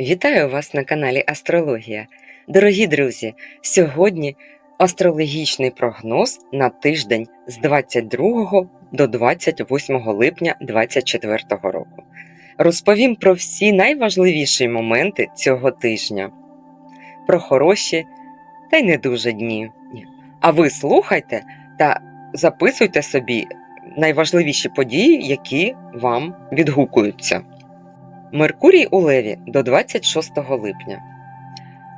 Вітаю вас на каналі Астрологія. Дорогі друзі, сьогодні астрологічний прогноз на тиждень з 22 до 28 липня 2024 року. Розповім про всі найважливіші моменти цього тижня, про хороші та й не дуже дні. А ви слухайте та записуйте собі найважливіші події, які вам відгукуються. Меркурій у Леві до 26 липня.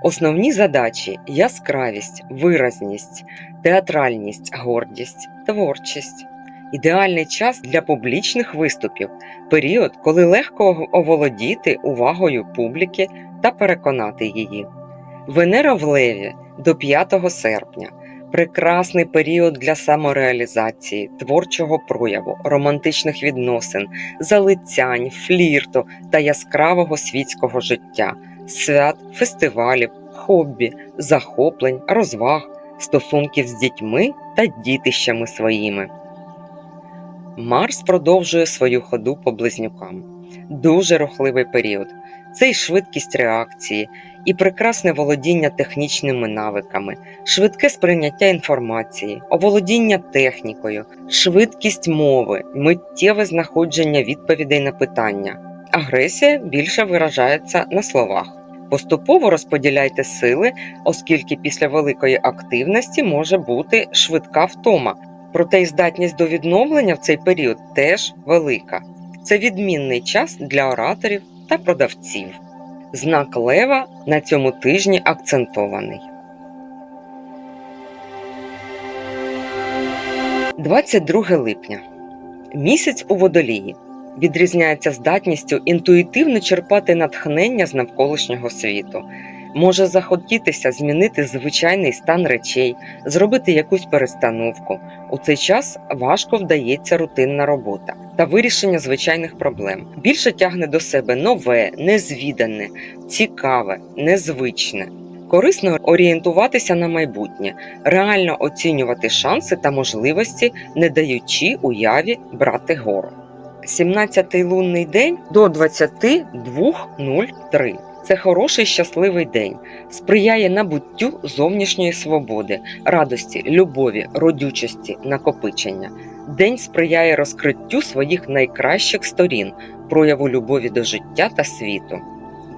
Основні задачі яскравість, виразність, театральність, гордість, творчість. Ідеальний час для публічних виступів, період, коли легко оволодіти увагою публіки та переконати її. Венера в Леві до 5 серпня. Прекрасний період для самореалізації, творчого прояву, романтичних відносин, залицянь, флірту та яскравого світського життя, свят, фестивалів, хобі, захоплень, розваг, стосунків з дітьми та дітищами своїми. Марс продовжує свою ходу по близнюкам. Дуже рухливий період. Це й швидкість реакції, і прекрасне володіння технічними навиками, швидке сприйняття інформації, оволодіння технікою, швидкість мови, миттєве знаходження відповідей на питання. Агресія більше виражається на словах. Поступово розподіляйте сили, оскільки після великої активності може бути швидка втома, проте й здатність до відновлення в цей період теж велика. Це відмінний час для ораторів та продавців. Знак Лева на цьому тижні акцентований. 22 липня. Місяць у водолії відрізняється здатністю інтуїтивно черпати натхнення з навколишнього світу. Може захотітися змінити звичайний стан речей, зробити якусь перестановку. У цей час важко вдається рутинна робота та вирішення звичайних проблем. Більше тягне до себе нове, незвідане, цікаве, незвичне. Корисно орієнтуватися на майбутнє, реально оцінювати шанси та можливості, не даючи уяві брати гору. 17-й лунний день до 22.03. Це хороший щасливий день, сприяє набуттю зовнішньої свободи, радості, любові, родючості, накопичення. День сприяє розкриттю своїх найкращих сторін, прояву любові до життя та світу.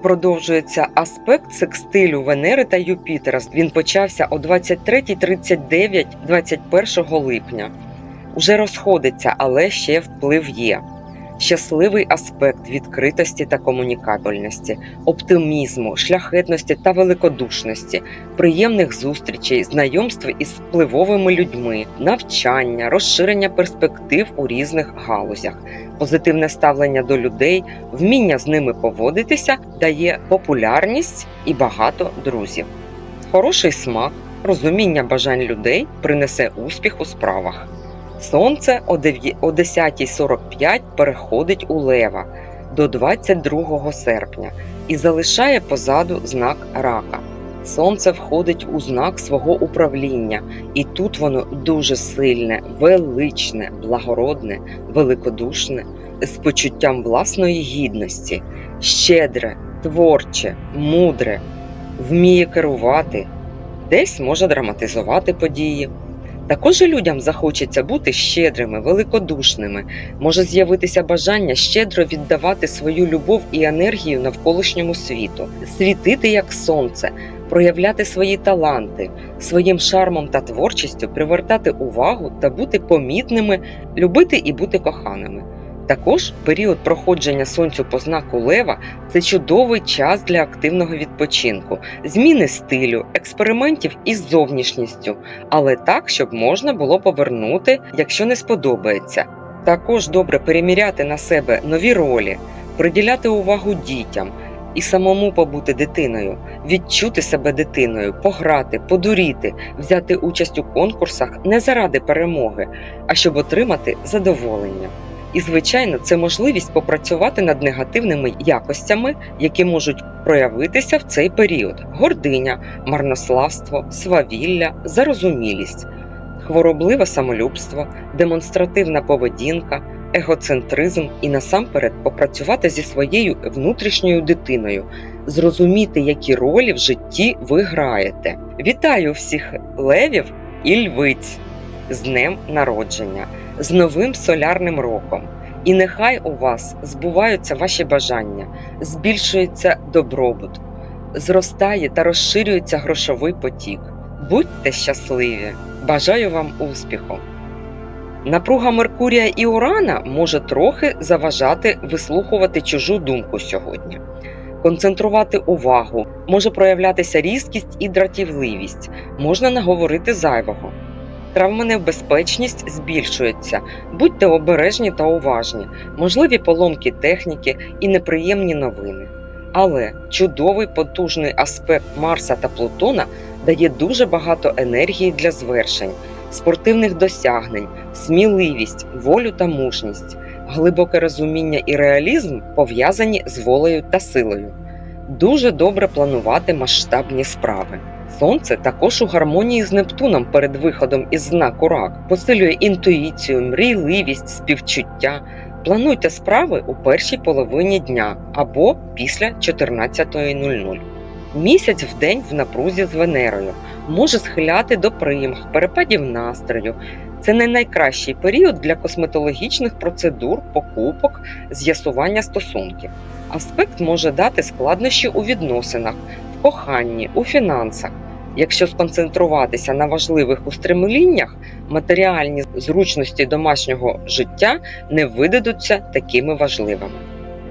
Продовжується аспект секстилю Венери та Юпітера. Він почався о 23.39 21 липня. Уже розходиться, але ще вплив є. Щасливий аспект відкритості та комунікабельності, оптимізму, шляхетності та великодушності, приємних зустрічей, знайомств із впливовими людьми, навчання, розширення перспектив у різних галузях, позитивне ставлення до людей, вміння з ними поводитися дає популярність і багато друзів. Хороший смак, розуміння бажань людей принесе успіх у справах. Сонце о 10.45 переходить у Лева до 22 серпня і залишає позаду знак рака. Сонце входить у знак свого управління, і тут воно дуже сильне, величне, благородне, великодушне, з почуттям власної гідності, щедре, творче, мудре, вміє керувати, десь може драматизувати події. Також людям захочеться бути щедрими, великодушними, може з'явитися бажання щедро віддавати свою любов і енергію навколишньому світу, світити як сонце, проявляти свої таланти, своїм шармом та творчістю привертати увагу та бути помітними, любити і бути коханими. Також період проходження сонцю по знаку Лева це чудовий час для активного відпочинку, зміни стилю, експериментів із зовнішністю, але так, щоб можна було повернути, якщо не сподобається. Також добре переміряти на себе нові ролі, приділяти увагу дітям і самому побути дитиною, відчути себе дитиною, пограти, подуріти, взяти участь у конкурсах не заради перемоги, а щоб отримати задоволення. І, звичайно, це можливість попрацювати над негативними якостями, які можуть проявитися в цей період: гординя, марнославство, свавілля, зарозумілість, хворобливе самолюбство, демонстративна поведінка, егоцентризм і насамперед попрацювати зі своєю внутрішньою дитиною, зрозуміти, які ролі в житті ви граєте. Вітаю всіх левів і львиць з днем народження, з новим солярним роком. І нехай у вас збуваються ваші бажання, збільшується добробут, зростає та розширюється грошовий потік. Будьте щасливі! Бажаю вам успіху! Напруга Меркурія і Урана може трохи заважати вислухувати чужу думку сьогодні. Концентрувати увагу, може проявлятися різкість і дратівливість, можна наговорити зайвого. Травмонебезпечність збільшується, будьте обережні та уважні, можливі поломки техніки і неприємні новини. Але чудовий потужний аспект Марса та Плутона дає дуже багато енергії для звершень, спортивних досягнень, сміливість, волю та мужність, глибоке розуміння і реалізм пов'язані з волею та силою. Дуже добре планувати масштабні справи. Сонце також у гармонії з Нептуном перед виходом із знаку рак посилює інтуїцію, мрійливість, співчуття. Плануйте справи у першій половині дня або після 14.00. Місяць в день в напрузі з Венерою може схиляти до примх, перепадів настрою. Це не найкращий період для косметологічних процедур, покупок, з'ясування стосунків. Аспект може дати складнощі у відносинах, коханні, у фінансах. Якщо сконцентруватися на важливих устремліннях, матеріальні зручності домашнього життя не видадуться такими важливими.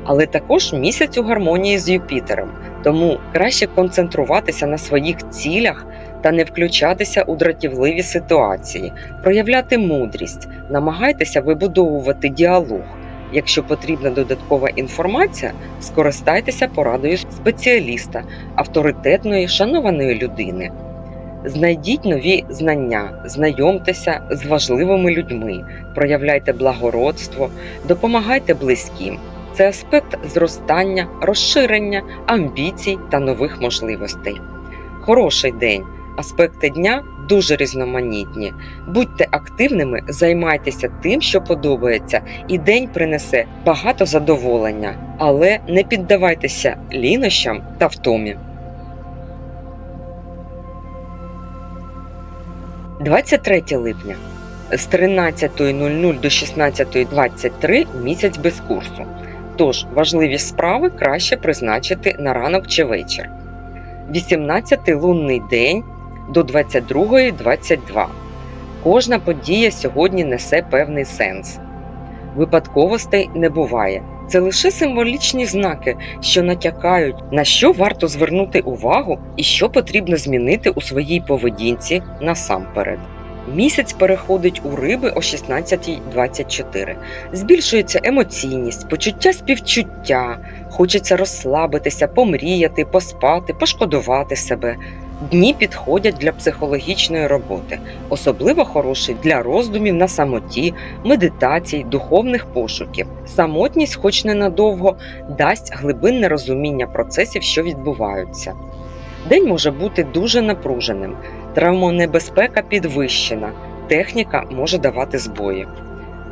Але також місяць у гармонії з Юпітером, тому краще концентруватися на своїх цілях та не включатися у дратівливі ситуації, проявляти мудрість, намагайтеся вибудовувати діалог. Якщо потрібна додаткова інформація, скористайтеся порадою спеціаліста, авторитетної, шанованої людини. Знайдіть нові знання, знайомтеся з важливими людьми, проявляйте благородство, допомагайте близьким. Це аспект зростання, розширення, амбіцій та нових можливостей. Хороший день. Аспекти дня дуже різноманітні. Будьте активними, займайтеся тим, що подобається, і день принесе багато задоволення, але не піддавайтеся лінощам та втомі. 23 липня з 13.00 до 16.23 місяць без курсу. Тож важливі справи краще призначити на ранок чи вечір. 18 лунний день до 22.22. Кожна подія сьогодні несе певний сенс. Випадковостей не буває. Це лише символічні знаки, що натякають, на що варто звернути увагу і що потрібно змінити у своїй поведінці насамперед. Місяць переходить у риби о 16.24. Збільшується емоційність, почуття співчуття, хочеться розслабитися, помріяти, поспати, пошкодувати себе. Дні підходять для психологічної роботи, особливо хороші для роздумів на самоті, медитацій, духовних пошуків. Самотність, хоч ненадовго, дасть глибинне розуміння процесів, що відбуваються. День може бути дуже напруженим, травмонебезпека підвищена, техніка може давати збої.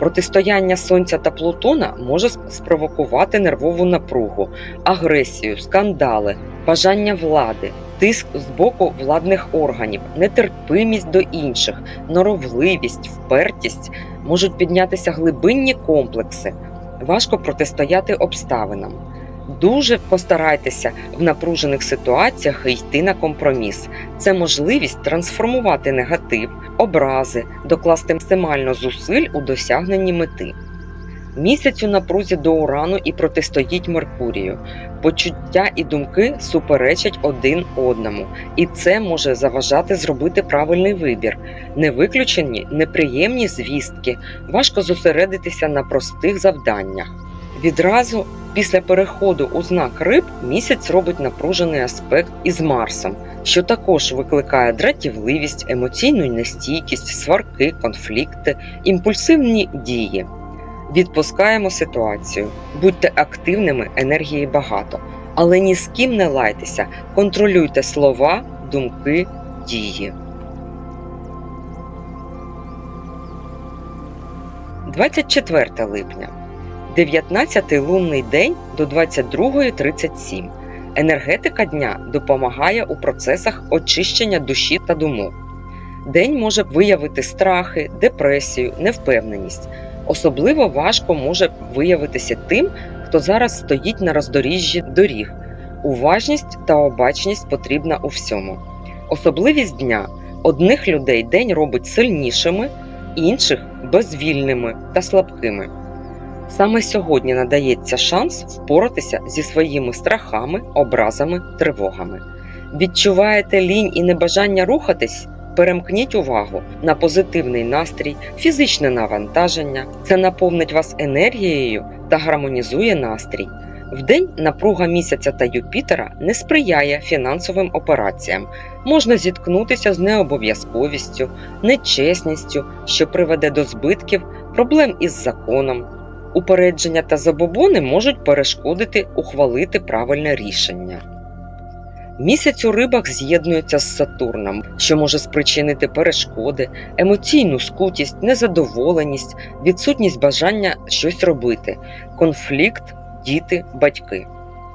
Протистояння Сонця та Плутона може спровокувати нервову напругу, агресію, скандали, бажання влади, тиск з боку владних органів, нетерпимість до інших, норовливість, впертість можуть піднятися глибинні комплекси, важко протистояти обставинам. Дуже постарайтеся в напружених ситуаціях йти на компроміс. Це можливість трансформувати негатив, образи, докласти максимально зусиль у досягненні мети. Місяць у напрузі до урану і протистоїть Меркурію. Почуття і думки суперечать один одному, і це може заважати зробити правильний вибір. Не виключені неприємні звістки, важко зосередитися на простих завданнях. Відразу після переходу у знак риб місяць робить напружений аспект із Марсом, що також викликає дратівливість, емоційну нестійкість, сварки, конфлікти, імпульсивні дії. Відпускаємо ситуацію, будьте активними, енергії багато, але ні з ким не лайтеся, контролюйте слова, думки, дії. 24 липня. 19 лунний день до 22.37. Енергетика дня допомагає у процесах очищення душі та думок. День може виявити страхи, депресію, невпевненість. Особливо важко може виявитися тим, хто зараз стоїть на роздоріжжі доріг. Уважність та обачність потрібна у всьому. Особливість дня одних людей день робить сильнішими, інших безвільними та слабкими. Саме сьогодні надається шанс впоратися зі своїми страхами, образами, тривогами. Відчуваєте лінь і небажання рухатись? Перемкніть увагу на позитивний настрій, фізичне навантаження. Це наповнить вас енергією та гармонізує настрій. Вдень напруга місяця та Юпітера не сприяє фінансовим операціям. Можна зіткнутися з необов'язковістю, нечесністю, що приведе до збитків, проблем із законом. Упередження та забобони можуть перешкодити ухвалити правильне рішення. Місяць у рибах з'єднується з Сатурном, що може спричинити перешкоди, емоційну скутість, незадоволеність, відсутність бажання щось робити, конфлікт, діти, батьки.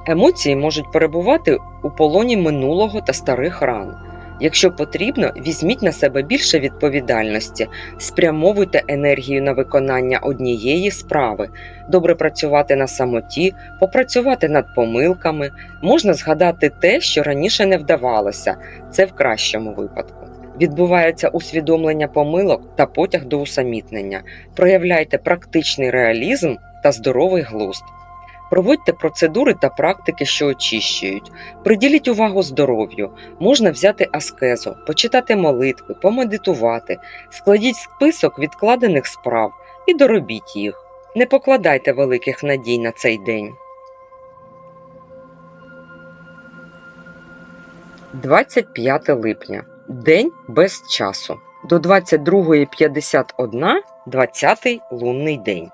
Емоції можуть перебувати у полоні минулого та старих ран. Якщо потрібно, візьміть на себе більше відповідальності, спрямовуйте енергію на виконання однієї справи, добре працювати на самоті, попрацювати над помилками, можна згадати те, що раніше не вдавалося, це в кращому випадку. Відбувається усвідомлення помилок та потяг до усамітнення. Проявляйте практичний реалізм та здоровий глузд. Проводьте процедури та практики, що очищують. Приділіть увагу здоров'ю. Можна взяти аскезу, почитати молитви, помедитувати, складіть список відкладених справ і доробіть їх. Не покладайте великих надій на цей день. 25 липня. День без часу. До 22.51 20 лунний день.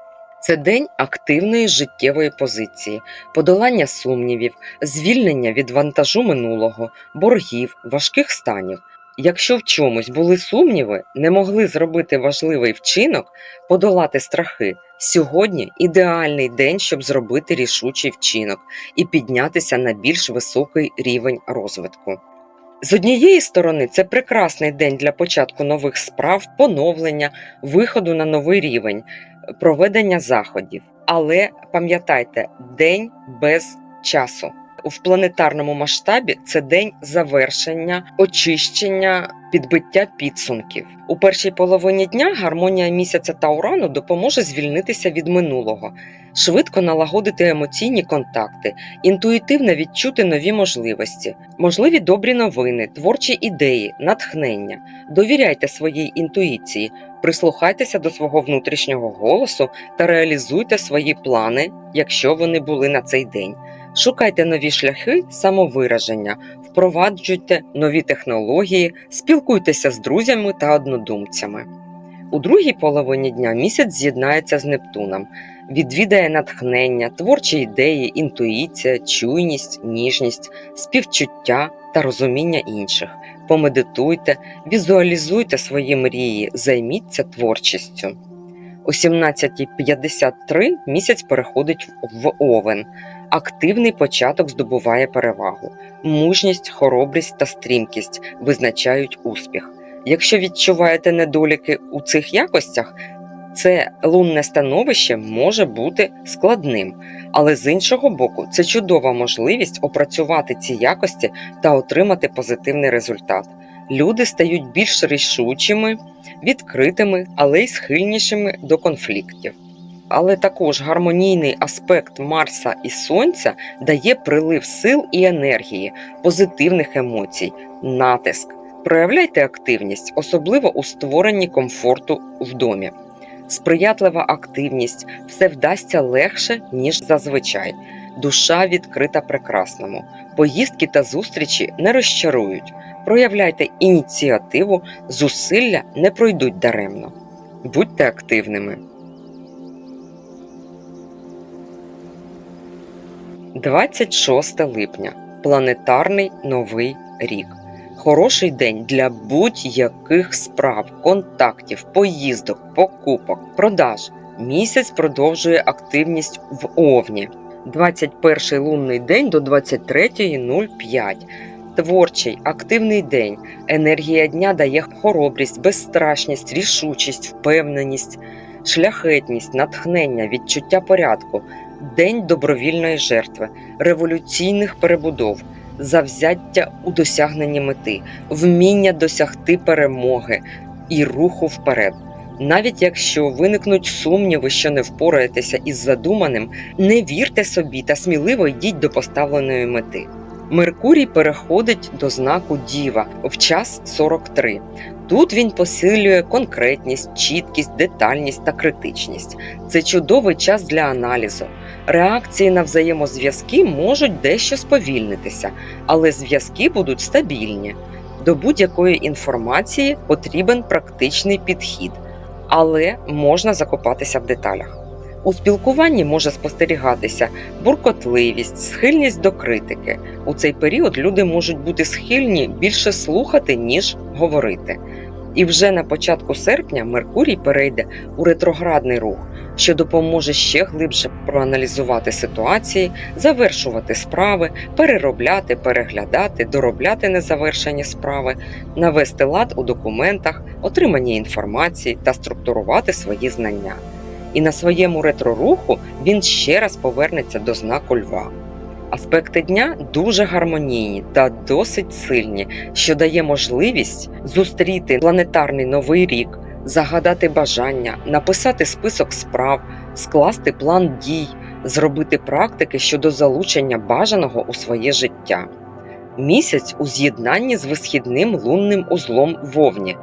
Це день активної життєвої позиції, подолання сумнівів, звільнення від вантажу минулого, боргів, важких станів. Якщо в чомусь були сумніви, не могли зробити важливий вчинок, подолати страхи. Сьогодні ідеальний день, щоб зробити рішучий вчинок і піднятися на більш високий рівень розвитку. З однієї сторони, це прекрасний день для початку нових справ, поновлення, виходу на новий рівень, проведення заходів. Але пам'ятайте, день без часу. В планетарному масштабі це день завершення, очищення, підбиття підсумків. У першій половині дня гармонія місяця та урану допоможе звільнитися від минулого, швидко налагодити емоційні контакти, інтуїтивно відчути нові можливості, можливі добрі новини, творчі ідеї, натхнення. Довіряйте своїй інтуїції, прислухайтеся до свого внутрішнього голосу та реалізуйте свої плани, якщо вони були на цей день. Шукайте нові шляхи самовираження, впроваджуйте нові технології, спілкуйтеся з друзями та однодумцями. У другій половині дня місяць з'єднається з Нептуном, відвідає натхнення, творчі ідеї, інтуїція, чуйність, ніжність, співчуття та розуміння інших. Помедитуйте, візуалізуйте свої мрії, займіться творчістю. О 17.53 місяць переходить в Овен. Активний початок здобуває перевагу. Мужність, хоробрість та стрімкість визначають успіх. Якщо відчуваєте недоліки у цих якостях, це лунне становище може бути складним, але з іншого боку, це чудова можливість опрацювати ці якості та отримати позитивний результат. Люди стають більш рішучими, відкритими, але й схильнішими до конфліктів. Але також гармонійний аспект Марса і Сонця дає прилив сил і енергії, позитивних емоцій, натиск. Проявляйте активність, особливо у створенні комфорту в домі. Сприятлива активність все вдасться легше, ніж зазвичай. Душа відкрита прекрасному. Поїздки та зустрічі не розчарують. Проявляйте ініціативу, зусилля не пройдуть даремно. Будьте активними. 26 липня. Планетарний новий рік. Хороший день для будь-яких справ, контактів, поїздок, покупок, продаж. Місяць продовжує активність в Овні. 21 лунний день до 23.05. Творчий, активний день. Енергія дня дає хоробрість, безстрашність, рішучість, впевненість, шляхетність, натхнення, відчуття порядку, день добровільної жертви, революційних перебудов, завзяття у досягненні мети, вміння досягти перемоги і руху вперед. Навіть якщо виникнуть сумніви, що не впораєтеся із задуманим, не вірте собі та сміливо йдіть до поставленої мети. Меркурій переходить до знаку Діва в час 43. Тут він посилює конкретність, чіткість, детальність та критичність. Це чудовий час для аналізу. Реакції на взаємозв'язки можуть дещо сповільнитися, але зв'язки будуть стабільні. До будь-якої інформації потрібен практичний підхід, але можна закопатися в деталях. У спілкуванні може спостерігатися буркотливість, схильність до критики. У цей період люди можуть бути схильні більше слухати, ніж говорити. І вже на початку серпня Меркурій перейде у ретроградний рух, що допоможе ще глибше проаналізувати ситуації, завершувати справи, переробляти, переглядати, доробляти незавершені справи, навести лад у документах, отриманні інформації та структурувати свої знання. І на своєму ретроруху він ще раз повернеться до знаку льва. Аспекти дня дуже гармонійні та досить сильні, що дає можливість зустріти планетарний новий рік, загадати бажання, написати список справ, скласти план дій, зробити практики щодо залучення бажаного у своє життя. Місяць у з'єднанні з висхідним лунним узлом вовні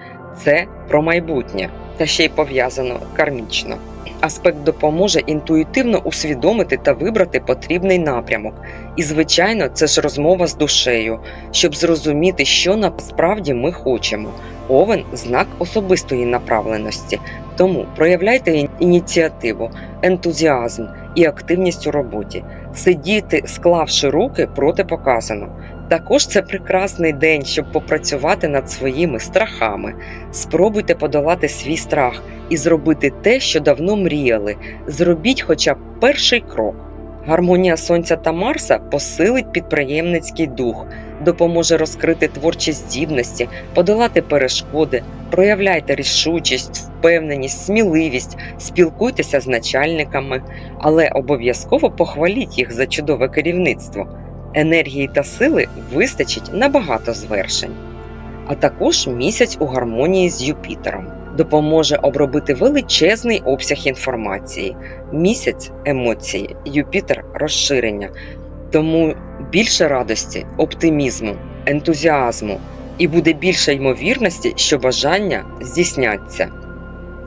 це про майбутнє, та ще й пов'язано кармічно. Аспект допоможе інтуїтивно усвідомити та вибрати потрібний напрямок. І, звичайно, це ж розмова з душею, щоб зрозуміти, що насправді ми хочемо. Овен знак особистої направленості. Тому проявляйте ініціативу, ентузіазм і активність у роботі. Сидіти, склавши руки, протипоказано. Також це прекрасний день, щоб попрацювати над своїми страхами. Спробуйте подолати свій страх і зробити те, що давно мріяли. Зробіть хоча б перший крок. Гармонія Сонця та Марса посилить підприємницький дух, допоможе розкрити творчі здібності, подолати перешкоди, проявляйте рішучість, впевненість, сміливість, спілкуйтеся з начальниками, але обов'язково похваліть їх за чудове керівництво. Енергії та сили вистачить на багато звершень. А також місяць у гармонії з Юпітером допоможе обробити величезний обсяг інформації. Місяць емоції, Юпітер розширення, тому більше радості, оптимізму, ентузіазму і буде більше ймовірності, що бажання здійсняться.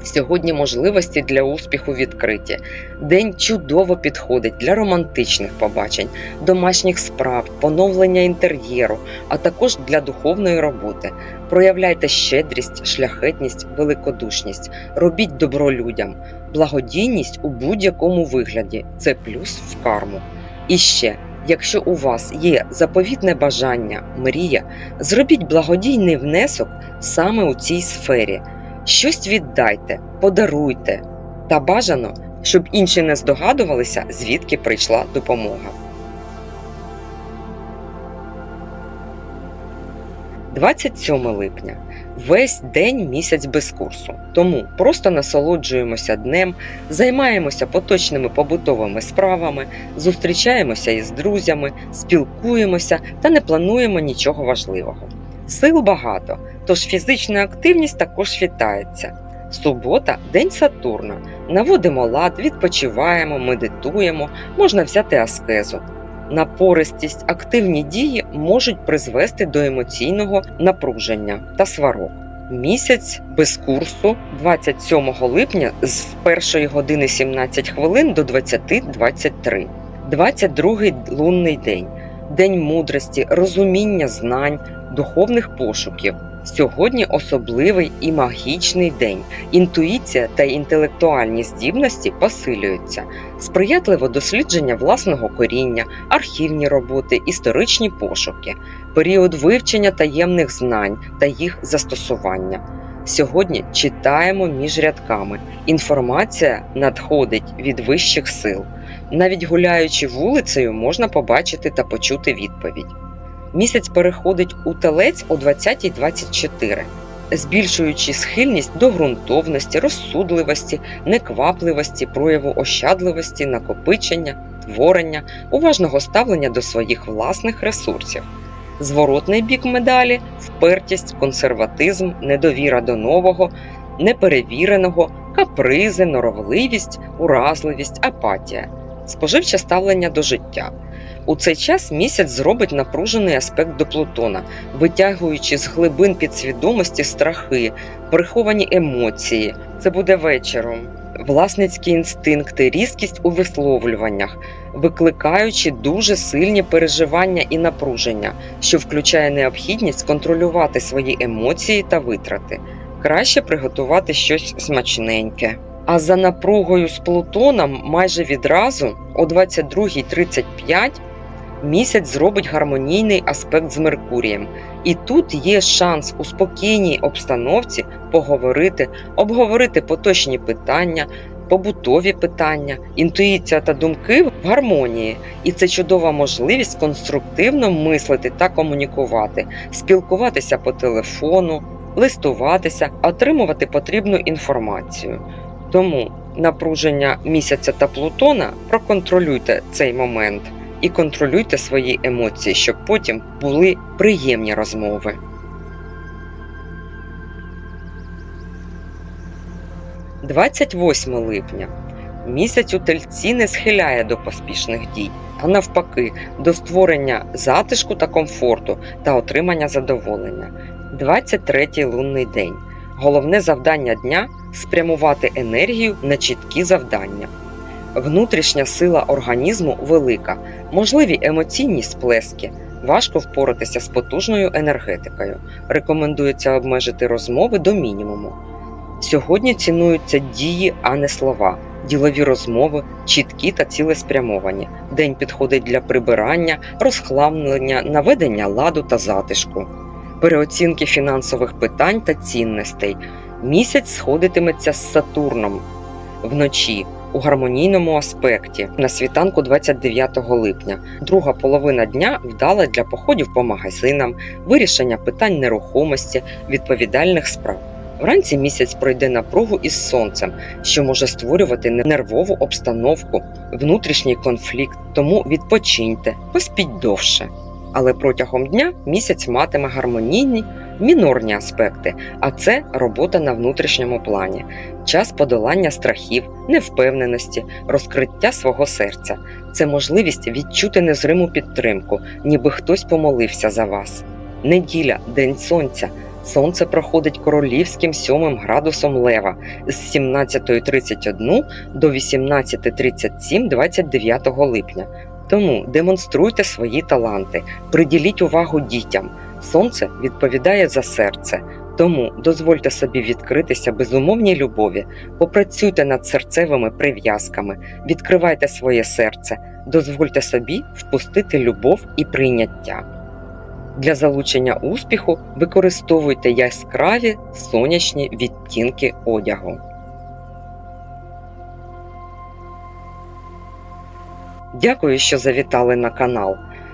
Сьогодні можливості для успіху відкриті. День чудово підходить для романтичних побачень, домашніх справ, поновлення інтер'єру, а також для духовної роботи. Проявляйте щедрість, шляхетність, великодушність, робіть добро людям, благодійність у будь-якому вигляді це плюс в карму. І ще. Якщо у вас є заповітне бажання, мрія, зробіть благодійний внесок саме у цій сфері. Щось віддайте, подаруйте та бажано, щоб інші не здогадувалися, звідки прийшла допомога. 27 липня. Весь день місяць без курсу. Тому просто насолоджуємося днем, займаємося поточними побутовими справами, зустрічаємося із друзями, спілкуємося та не плануємо нічого важливого. Сил багато, тож фізична активність також вітається. Субота день Сатурна. Наводимо лад, відпочиваємо, медитуємо, можна взяти аскезу. Напористість, активні дії можуть призвести до емоційного напруження та сварок. Місяць без курсу 27 липня з 1 години 17 хвилин до 20.23. 22 лунний день, день мудрості, розуміння знань, духовних пошуків. Сьогодні особливий і магічний день. Інтуїція та інтелектуальні здібності посилюються, сприятливо дослідження власного коріння, архівні роботи, історичні пошуки, період вивчення таємних знань та їх застосування. Сьогодні читаємо між рядками. Інформація надходить від вищих сил. Навіть гуляючи вулицею, можна побачити та почути відповідь. Місяць переходить у телець о 20.24, збільшуючи схильність до ґрунтовності, розсудливості, неквапливості, прояву ощадливості, накопичення, творення, уважного ставлення до своїх власних ресурсів. Зворотний бік медалі впертість, консерватизм, недовіра до нового, неперевіреного, капризи, норовливість, уразливість, апатія, споживче ставлення до життя. У цей час місяць зробить напружений аспект до Плутона, витягуючи з глибин підсвідомості страхи, приховані емоції. Це буде вечором. Власницькі інстинкти, різкість у висловлюваннях, викликаючи дуже сильні переживання і напруження, що включає необхідність контролювати свої емоції та витрати. Краще приготувати щось смачненьке. А за напругою з Плутоном майже відразу о 22.35 місяць зробить гармонійний аспект з Меркурієм. І тут є шанс у спокійній обстановці поговорити, обговорити поточні питання, побутові питання, інтуїція та думки в гармонії. І це чудова можливість конструктивно мислити та комунікувати, спілкуватися по телефону, листуватися, отримувати потрібну інформацію. Тому напруження місяця та Плутона проконтролюйте цей момент і контролюйте свої емоції, щоб потім були приємні розмови. «28 липня. Місяць у тельці не схиляє до поспішних дій, а навпаки, до створення затишку та комфорту та отримання задоволення. 23 лунний день. Головне завдання дня спрямувати енергію на чіткі завдання. Внутрішня сила організму велика, можливі емоційні сплески. Важко впоратися з потужною енергетикою. Рекомендується обмежити розмови до мінімуму. Сьогодні цінуються дії, а не слова, ділові розмови, чіткі та цілеспрямовані. День підходить для прибирання, розхламлення, наведення ладу та затишку, переоцінки фінансових питань та цінностей. Місяць сходитиметься з Сатурном вночі у гармонійному аспекті на світанку 29 липня. Друга половина дня вдала для походів по магазинам, вирішення питань нерухомості, відповідальних справ. Вранці місяць пройде напругу із сонцем, що може створювати нервову обстановку, внутрішній конфлікт, тому відпочиньте, поспіть довше. Але протягом дня місяць матиме гармонійні мінорні аспекти, а це робота на внутрішньому плані, час подолання страхів, невпевненості, розкриття свого серця. Це можливість відчути незриму підтримку, ніби хтось помолився за вас. Неділя, день сонця. Сонце проходить королівським сьомим градусом лева з 17.31 до 18.37 29 липня. Тому демонструйте свої таланти, приділіть увагу дітям. Сонце відповідає за серце, тому дозвольте собі відкритися безумовній любові, попрацюйте над серцевими прив'язками, відкривайте своє серце, дозвольте собі впустити любов і прийняття. Для залучення успіху використовуйте яскраві сонячні відтінки одягу. Дякую, що завітали на канал.